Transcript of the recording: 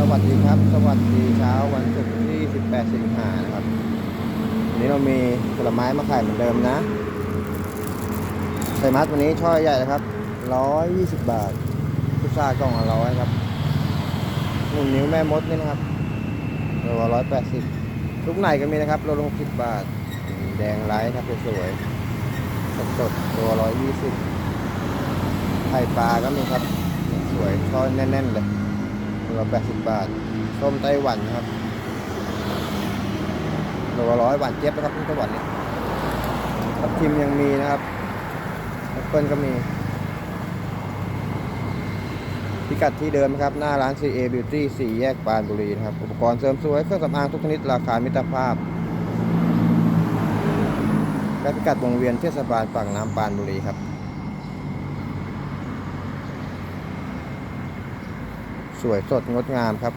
สวัสดีครับ สวัสดีเช้าวันศุกร์ที่ 18 สิงหานะครับวันนี้เรามีผลไม้มาขายเหมือนเดิมนะไซมัสวันนี้ช่อใหญ่นะครับ 120 บาทพุทรากล่องละร้อยครับหนึ่งนิ้วแม่มดนี่นะครับโลละร้อยแปดสิบลูกไหนก็มีนะครับโลละหกสิบาท แดงไร้ครับสวยสดสดตัวร้อยยี่สิบไข่ปลาก็มีครับ สวยช่อแน่นๆเลย ตัวแปดสิบบาท ส้มไต้หวันครับตัวร้อยหวานเจี๊ยบนะครับที่ไต้หวันนี่ยทับทิมยังมีนะครับแอปเปิลก็มี พิกัดที่เดิมนะครับ หน้าร้าน CA Beauty 4 แยกปานบุรีนะครับ อุปกรณ์เสริมสวยเครื่องสำอางทุกชนิดราคามิตรภาพและพิกัดวงเวียนเทศบาลปากน้ำปานบุรีครับ สวยสดงดงามครับ